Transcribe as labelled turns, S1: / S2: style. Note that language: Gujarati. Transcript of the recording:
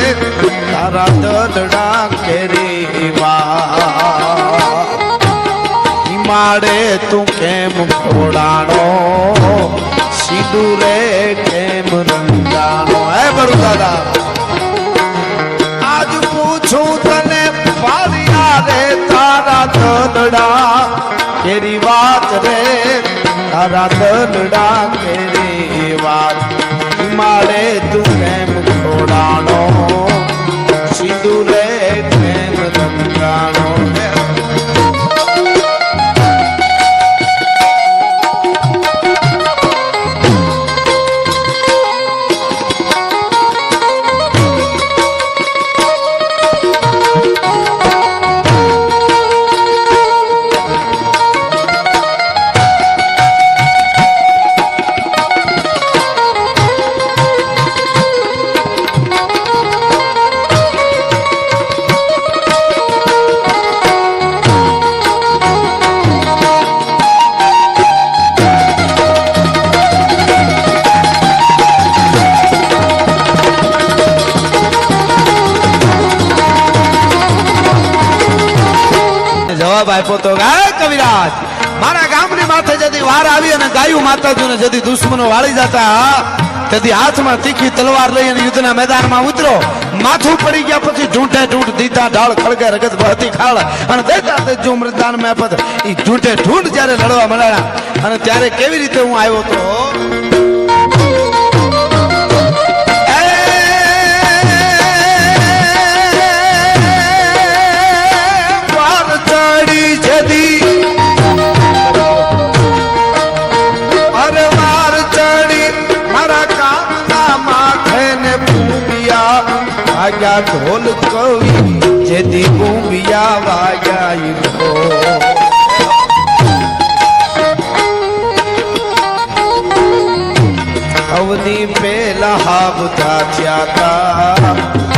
S1: તારા દડા કેરી હિમાડે તું કેમ ખોડાણો સિંદુરે કેમ રંગાણો? હે બરુ દાદા? આજ પૂછું તને પાડ્યા રે તારા દલડા કેરી વાત રે? તારા દડા કેરી વાત હિમાડે તું કેમ જવાબ આપ્યો તો કવિરાજ, મારા ગામની માથે જતી વાર આવી અને ગાયું માતાજીને જતી દુશ્મનો વાળી જતા તેથી હાથમાં તીખી તલવાર લઈ અને યુદ્ધના મેદાનમાં ઉતરો. માથું પડી ગયા પછી ઢૂંઢે ઢૂંઢ દીધા ઢાળ, ખળગે રગત બહતી ખાળ. અને દેતા તે જો મૃદાન મેપત ઈ ઢૂંઢે ઢૂંઢ જ્યારે લડવા મળ્યા. અને ત્યારે કેવી રીતે હું આવ્યો તો વાગ્યા ઢોલ કવિ જેથી ભૂમિયા વાગ્યા અવની પેલા હા બધા થયા તા